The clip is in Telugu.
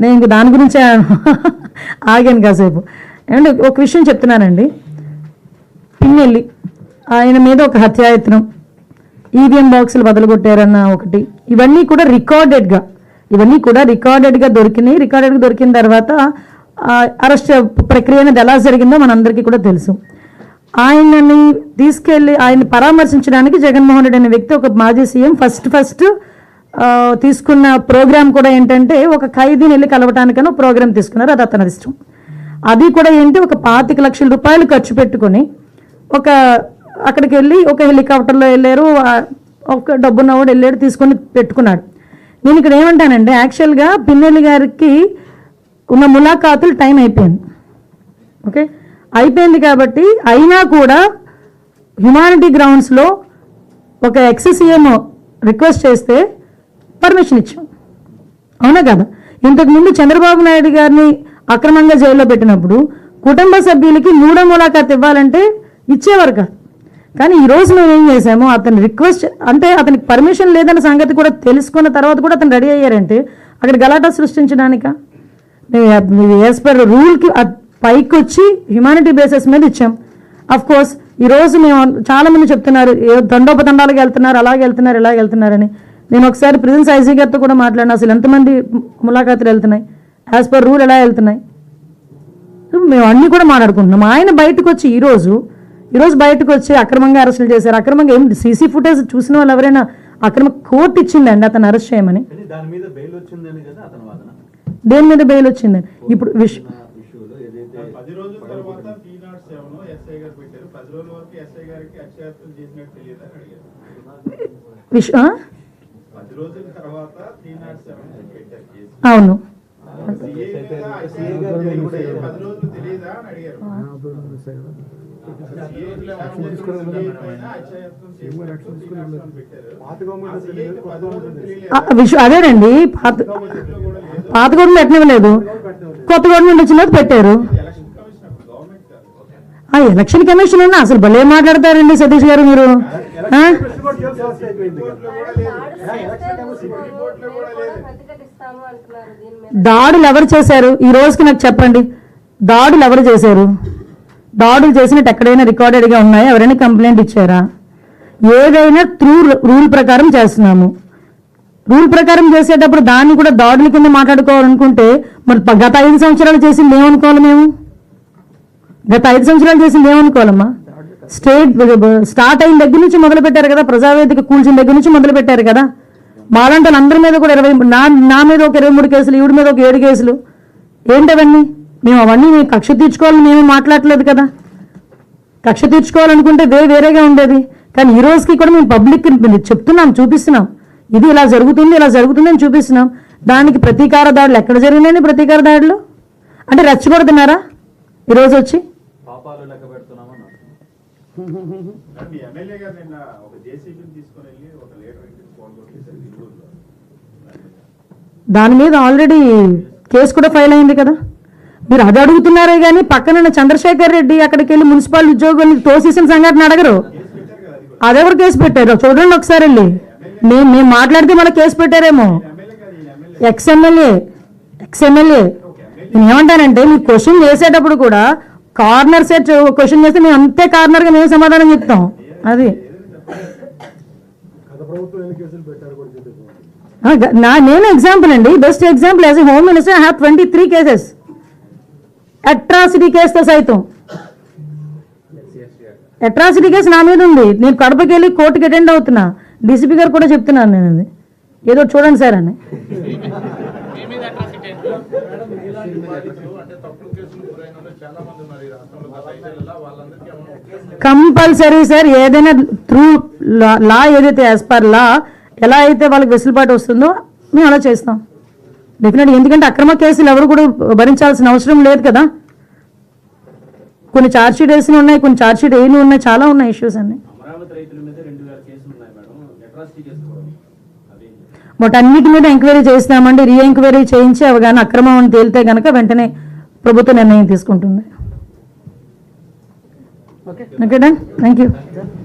నేను ఇంక దాని గురించే ఆగాను కాసేపు. ఏమంటే ఒక విషయం చెప్తున్నానండి. పిన్నెల్లి ఆయన మీద ఒక హత్యాయత్నం ఈవీఎం బాక్సులు బదలగొట్టారన్న ఒకటి ఇవన్నీ కూడా రికార్డెడ్గా ఇవన్నీ కూడా రికార్డెడ్గా దొరికినాయి. రికార్డెడ్గా దొరికిన తర్వాత అరెస్ట్ ప్రక్రియ అనేది ఎలా జరిగిందో మనందరికీ కూడా తెలుసు. ఆయనని తీసుకెళ్ళి ఆయన పరామర్శించడానికి జగన్మోహన్ రెడ్డి అనే వ్యక్తి ఒక మాజీ సీఎం ఫస్ట్ ఫస్ట్ తీసుకున్న ప్రోగ్రామ్ కూడా ఏంటంటే ఒక ఖైదీని వెళ్ళి కలవటానికైనా ప్రోగ్రామ్ తీసుకున్నారు అది అతని ఇష్టం. అది కూడా ఏంటి ఒక పాతిక లక్షల రూపాయలు ఖర్చు పెట్టుకొని ఒక అక్కడికి వెళ్ళి ఒక హెలికాప్టర్లో వెళ్ళారు ఒక డబ్బున్నవాడు వెళ్ళాడు తీసుకొని పెట్టుకున్నాడు. నేను ఇక్కడ ఏమంటానంటే యాక్చువల్గా పిన్నెల్లి గారికి ఉన్న ములాఖాతులు టైం అయిపోయింది. ఓకే? అయిపోయింది కాబట్టి అయినా కూడా హ్యుమానిటీ గ్రౌండ్స్లో ఒక ఎక్స్సీఎం రిక్వెస్ట్ చేస్తే పర్మిషన్ ఇచ్చాం. అవునా కదా? ఇంతకుముందు చంద్రబాబు నాయుడు గారిని అక్రమంగా జైల్లో పెట్టినప్పుడు కుటుంబ సభ్యులకి మూడో మూలాఖాత్ ఇవ్వాలంటే ఇచ్చేవారు కాదు. కానీ ఈ రోజు మేము ఏం చేసాము అతని రిక్వెస్ట్ అంటే అతనికి పర్మిషన్ లేదన్న సంగతి కూడా తెలుసుకున్న తర్వాత కూడా అతను రెడీ అయ్యారంటే అక్కడ గలాటా సృష్టించడానిక? యాజ్ పర్ రూల్కి పైకి వచ్చి హ్యుమానిటీ బేసిస్ మీద ఇచ్చాం. అఫ్ కోర్స్ ఈరోజు మేము చాలా మంది చెప్తున్నారు ఏ దండోపదండాలకు వెళ్తున్నారు అలాగే వెళ్తున్నారు ఇలాగ వెళ్తున్నారని. నేను ఒకసారి ప్రిజెన్స్ ఐజీ గారితో కూడా మాట్లాడిన అసలు ఎంతమంది ములాఖాతులు వెళ్తున్నాయి? యాజ్ పర్ రూల్ ఎలా వెళ్తున్నాయి? మేము అన్నీ కూడా మాట్లాడుకుంటున్నాం. ఆయన బయటకు వచ్చి ఈరోజు ఈరోజు బయటకు వచ్చి అక్రమంగా అరెస్టులు చేశారు. అక్రమంగా ఏం సీసీ ఫుటేజ్ చూసిన వాళ్ళు ఎవరైనా అక్రమ కోర్టు ఇచ్చిందండి అతను అరెస్ట్ చేయమని. దాని మీద బెయిల్ వచ్చిందని కదా అతని వాదన? దేని మీద బెయిల్ వచ్చిందండి ఇప్పుడు విష్ విష్ అవును. అదేనండి పాత పాత గవర్నమెంట్ పెట్టనివ్వలేదు కొత్త గవర్నమెంట్ వచ్చిన తర్వాత పెట్టారు. ఆ ఎలక్షన్ కమిషన్ అన్న అసలు భలే మాట్లాడతారండి సతీష్ గారు మీరు. దాడులు ఎవరు చేశారు? ఈ రోజుకి నాకు చెప్పండి. దాడులు ఎవరు చేశారు? దాడులు చేసినట్టు ఎక్కడైనా రికార్డెడ్గా ఉన్నాయా? ఎవరైనా కంప్లైంట్ ఇచ్చారా? ఏదైనా త్రూ రూల్ ప్రకారం చేస్తున్నాము. రూల్ ప్రకారం చేసేటప్పుడు దాన్ని కూడా దాడుల కింద మాట్లాడుకోవాలనుకుంటే మరి గత ఐదు సంవత్సరాలు చేసింది ఏమనుకోవాలి మేము? గత ఐదు సంవత్సరాలు చేసింది ఏమనుకోవాలమ్మా? స్టేట్ స్టార్ట్ అయిన దగ్గర నుంచి మొదలు పెట్టారు కదా? ప్రజావేదిక కూల్చిన దగ్గర నుంచి మొదలు పెట్టారు కదా? మాలాంటి అందరి మీద కూడా ఇరవై నా నా మీద ఒక ఇరవై మూడు కేసులు ఈవిడ మీద ఒక ఏడు కేసులు. ఏంటవన్నీ? మేము అవన్నీ మేము కక్ష తీర్చుకోవాలని మేము మాట్లాడలేదు కదా. కక్ష తీర్చుకోవాలనుకుంటే వే వేరేగా ఉండేది. కానీ ఈ రోజుకి కూడా మేము పబ్లిక్ చెప్తున్నాం చూపిస్తున్నాం. ఇది ఇలా జరుగుతుంది ఇలా జరుగుతుంది అని చూపిస్తున్నాం. దానికి ప్రతీకార దాడులు ఎక్కడ జరిగినాయండి ప్రతీకార దాడులు? అంటే రెచ్చగొడుతున్నారా? ఈరోజు వచ్చి? ఎమ్మెల్యే గారు నిన్న ఒక జేసీబీని తీసుకొని వెళ్ళి ఒక లీటర్ ఇంటికి ఫోన్ కొట్టేశారు నెల్లూరులో దాని మీద ఆల్రెడీ కేసు కూడా ఫైల్ అయింది కదా. మీరు అది అడుగుతున్నారే కానీ పక్కన చంద్రశేఖర్ రెడ్డి అక్కడికి వెళ్ళి మున్సిపల్ ఉద్యోగుల్ని తోసేసిన సంఘటన అడగరు. అదెవరు కేసు పెట్టారు? చూడండి ఒకసారి వెళ్ళి. మేము మేము మాట్లాడితే మళ్ళీ కేసు పెట్టారేమో. ఎమ్మెల్యే గారు ఈ MLA ex MLA ex MLA నేను ఏమంటానంటే మీరు క్వశ్చన్ చేసేటప్పుడు కూడా కార్నర్ సెట్ క్వశ్చన్ చేస్తే మేము అంతే కార్నర్గా మేము సమాధానం చెప్తాం. అది. నా నేను ఎగ్జాంపుల్ అండి. Best example as a home minister I have twenty three cases atrocity కేసుతో సైతం. అట్రాసిటీ కేసు నా మీద ఉంది. నేను కడపకి వెళ్ళి కోర్టుకి అటెండ్ అవుతున్నా. డీసీపీ గారు కూడా చెప్తున్నాను నేను అది. ఏదో చూడండి సార్ అని. కంపల్సరీ సార్ ఏదైనా త్రూ లా ఏదైతే యాజ్ పర్ లా ఎలా అయితే వాళ్ళకి వెసులుబాటు వస్తుందో మేము అలా చేస్తాం. డెఫినెట్ ఎందుకంటే అక్రమ కేసులు ఎవరు కూడా భరించాల్సిన అవసరం లేదు కదా. కొన్ని ఛార్జ్ షీట్ వేసిన ఉన్నాయి కొన్ని ఛార్జ్ షీట్ వేయని ఉన్నాయి చాలా ఉన్నాయి ఇష్యూస్ అన్ని. బట్ అన్నిటి మీద ఎంక్వైరీ చేస్తామండి రీ ఎంక్వైరీ చేయించి అవి కానీ అక్రమం అని తేలితే కనుక వెంటనే ప్రభుత్వ నిర్ణయం తీసుకుంటుంది. Okay, done. Thank you.